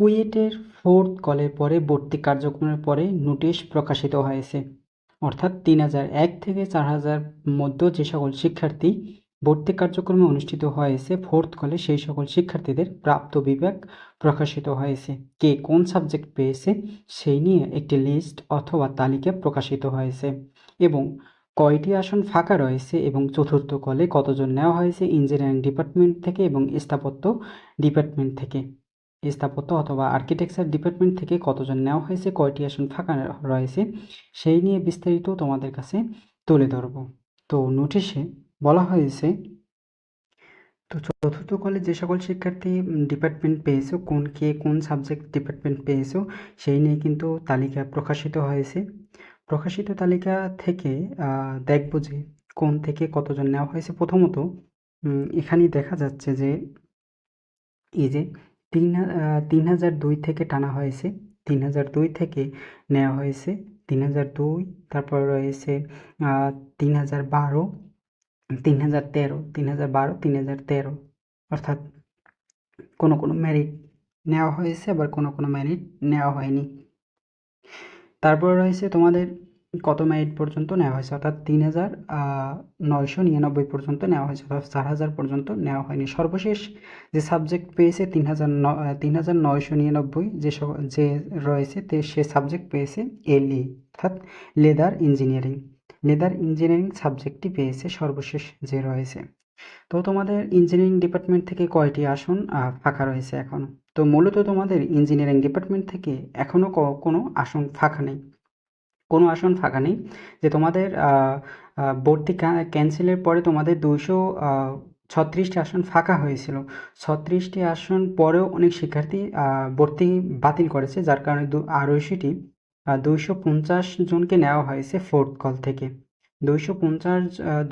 কুয়েটের fourth কলের পরে ভর্তি কার্যক্রমের পরে নোটিশ প্রকাশিত হয়েছে। অর্থাৎ তিন হাজার এক থেকে চার হাজার মধ্য যে সকল শিক্ষার্থী ভর্তি কার্যক্রমে অনুষ্ঠিত হয়েছে, ফোর্থ কলে সেই সকল শিক্ষার্থীদের প্রাপ্ত বিভাগ প্রকাশিত হয়েছে। কে কোন সাবজেক্ট পেয়েছে সেই নিয়ে একটি লিস্ট অথবা তালিকা প্রকাশিত হয়েছে এবং কয়টি আসন ফাঁকা রয়েছে এবং চতুর্থ কলে কতজন নেওয়া হয়েছে ইঞ্জিনিয়ারিং ডিপার্টমেন্ট থেকে এবং স্থাপত্য ডিপার্টমেন্ট থেকে। স্থাপত্য অথবা আর্কিটেকচার ডিপার্টমেন্ট থেকে কতজন নেওয়া হয়েছে, কয়টি আসন ফাঁকা রয়েছে, সেই নিয়ে বিস্তারিত তোমাদের কাছে তুলে ধরব। তো নোটিশে বলা হয়েছে, তো চতুর্থ কলেজ যে সকল শিক্ষার্থী ডিপার্টমেন্ট পেয়েছ, কোন কে, কোন সাবজেক্ট ডিপার্টমেন্ট পেয়েছ, সেই নিয়ে কিন্তু তালিকা প্রকাশিত হয়েছে। প্রকাশিত তালিকা থেকে দেখব যে কোন থেকে কতজন নেওয়া হয়েছে। প্রথমত এখানেই দেখা যাচ্ছে যে, এই যে তিন তিন হাজার দুই থেকে টানা হয়েছে। তিন হাজার দুই থেকে নেওয়া হয়েছে। তিন হাজার দুই, তারপর রয়েছে তিন হাজার বারো, তিন হাজার তেরো, তিন হাজার বারো, তিন হাজার তেরো। অর্থাৎ কোনো কোনো মেরিট নেওয়া হয়েছে, আবার কোনো কোনো মেরিট নেওয়া হয়নি। তারপর রয়েছে তোমাদের কত মেরিট পর্যন্ত নেওয়া হয়েছে? অর্থাৎ তিন হাজার নয়শো নিরানব্বই পর্যন্ত নেওয়া হয়েছে, অর্থাৎ চার হাজার পর্যন্ত নেওয়া হয়নি। সর্বশেষ যে সাবজেক্ট পেয়েছে তিন হাজার তিন হাজার নয়শো নিরানব্বই যে যে রয়েছে, তে সে সাবজেক্ট পেয়েছে এলই, অর্থাৎ লেদার ইঞ্জিনিয়ারিং। লেদার ইঞ্জিনিয়ারিং সাবজেক্টটি পেয়েছে সর্বশেষ যে রয়েছে। তো তোমাদের ইঞ্জিনিয়ারিং ডিপার্টমেন্ট থেকে কয়টি আসন ফাঁকা রয়েছে এখনও তো মূলত তোমাদের ইঞ্জিনিয়ারিং ডিপার্টমেন্ট থেকে এখনও কোনো আসন ফাঁকা নেই। কোনো আসন ফাঁকা নেই, যে তোমাদের ভর্তি ক্যান্সেলের পরে তোমাদের দুশো ছত্রিশটি আসন ফাঁকা হয়েছিল। ছত্রিশটি আসন পরেও অনেক শিক্ষার্থী ভর্তি বাতিল করেছে, যার কারণে দু, আড়াইশোটি দুইশো পঞ্চাশ জনকে নেওয়া হয়েছে ফোর্থ কল থেকে। দুইশো পঞ্চাশ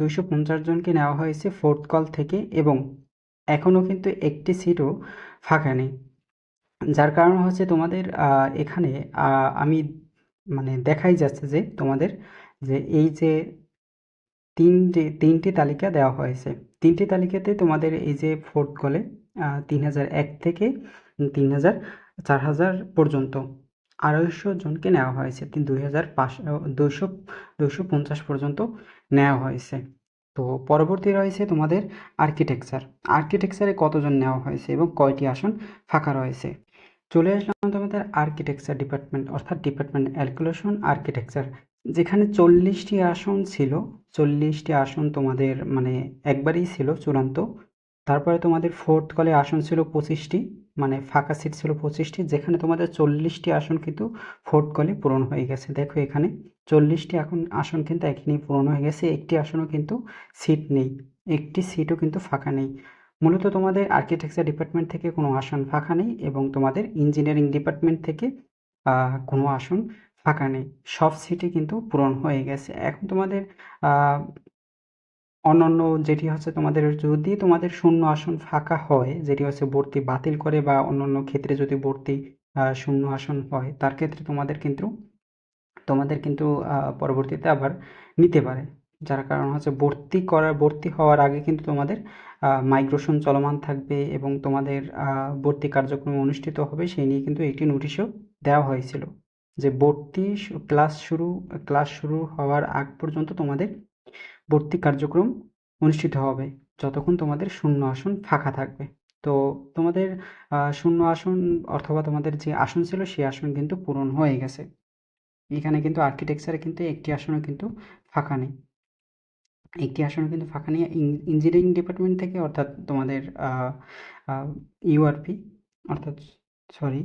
দুইশো পঞ্চাশ জনকে নেওয়া হয়েছে ফোর্থ কল থেকে এবং এখনও কিন্তু একটি সিটও ফাঁকা নেই। যার কারণ হচ্ছে তোমাদের এখানে আমি মানে দেখাই যাচ্ছে যে তোমাদের যে এই যে তিনটি তিনটি তালিকা দেওয়া হয়েছে। তিনটি তালিকাতে তোমাদের এই যে ফোর্থ কলে তিন হাজার এক থেকে তিন হাজার চার হাজার পর্যন্ত আড়াইশো জনকে নেওয়া হয়েছে। দুই হাজার পাঁচশো দুশো দুশো পঞ্চাশ পর্যন্ত নেওয়া হয়েছে। তো পরবর্তী রয়েছে তোমাদের আর্কিটেকচার আর্কিটেকচারে কতজন নেওয়া হয়েছে এবং কয়টি আসন ফাঁকা রয়েছে? চলে আসলাম তোমাদের আর্কিটেকচার ডিপার্টমেন্ট অর্থাৎ ডিপার্টমেন্ট ক্যালকুলেশন আর্কিটেকচার যেখানে চল্লিশটি আসন ছিল। চল্লিশটি আসন তোমাদের মানে একবারই ছিল চূড়ান্ত। তারপরে তোমাদের ফোর্থ কলে আসন ছিল পঁচিশটি মানে ফাঁকা সিট ছিল পঁচিশটি, যেখানে তোমাদের চল্লিশটি আসন কিন্তু ফোর্থ কলে পূরণ হয়ে গেছে। দেখো এখানে চল্লিশটি এখন আসন কিন্তু এখানেই পূরণ হয়ে গেছে, একটি আসনও কিন্তু সিট নেই, একটি সিটও কিন্তু ফাঁকা নেই। মূলত তোমাদের আর্কিটেকচার ডিপার্টমেন্ট থেকে কোনো আসন ফাঁকা নেই এবং তোমাদের ইঞ্জিনিয়ারিং ডিপার্টমেন্ট থেকে কোনো আসন ফাঁকা নেই। সব সিটই কিন্তু পূরণ হয়ে গেছে। এখন তোমাদের অন্যান্য যেটি হচ্ছে তোমাদের, যদি তোমাদের শূন্য আসন ফাঁকা হয়, যেটি হচ্ছে ভর্তি বাতিল করে বা অন্যান্য ক্ষেত্রে যদি ভর্তি শূন্য আসন হয়, তার ক্ষেত্রে তোমাদের কিন্তু তোমাদের কিন্তু পরবর্তীতে আবার নিতে পারে। যার কারণ হচ্ছে ভর্তি করার, ভর্তি হওয়ার আগে কিন্তু তোমাদের মাইগ্রেশন চলমান থাকবে এবং তোমাদের ভর্তি কার্যক্রম অনুষ্ঠিত হবে সেই নিয়ে কিন্তু একটি নোটিশও দেওয়া হয়েছিল যে ভর্তি ক্লাস শুরু ক্লাস শুরু হওয়ার আগ পর্যন্ত তোমাদের ভর্তি কার্যক্রম অনুষ্ঠিত হবে যতক্ষণ তোমাদের শূন্য আসন ফাঁকা থাকবে। তো তোমাদের শূন্য আসন অথবা তোমাদের যে আসন ছিল সেই আসন কিন্তু পূরণ হয়ে গেছে। এখানে কিন্তু আর্কিটেকচারে কিন্তু একটি আসনও কিন্তু ফাঁকা নেই। একটি আসনও কিন্তু ফাঁকা নেই। ইঞ্জিনিয়ারিং ডিপার্টমেন্ট থেকে অর্থাৎ তোমাদের ইউআরপি অর্থাৎ সরি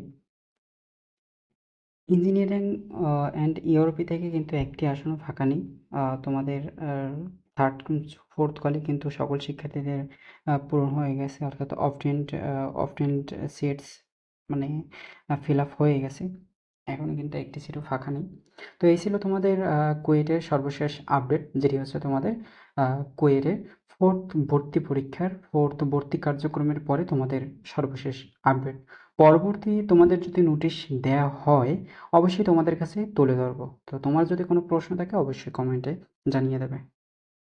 ইঞ্জিনিয়ারিং অ্যান্ড ইউরোপি থেকে কিন্তু একটি আসনও ফাঁকা নেই। তোমাদের থার্ড ফোর্থ কলে কিন্তু সকল শিক্ষার্থীদের পূরণ হয়ে গেছে, অর্থাৎ অফটেন্ট অফটেন্ট সিটস মানে ফিল আপ হয়ে গেছে। এখনও কিন্তু একটি সিটও ফাঁকা নেই। তো এই ছিল তোমাদের কুয়েটের সর্বশেষ আপডেট, যেটি হচ্ছে তোমাদের কুয়েটের ফোর্থ ভর্তি পরীক্ষার, ফোর্থ ভর্তি কার্যক্রমের পরে তোমাদের সর্বশেষ আপডেট। পরবর্তী তোমাদের যদি নোটিশ দেওয়া হয়, অবশ্যই তোমাদের কাছে তুলে ধরবো। তো তোমার যদি কোনো প্রশ্ন থাকে, অবশ্যই কমেন্টে জানিয়ে দেবে।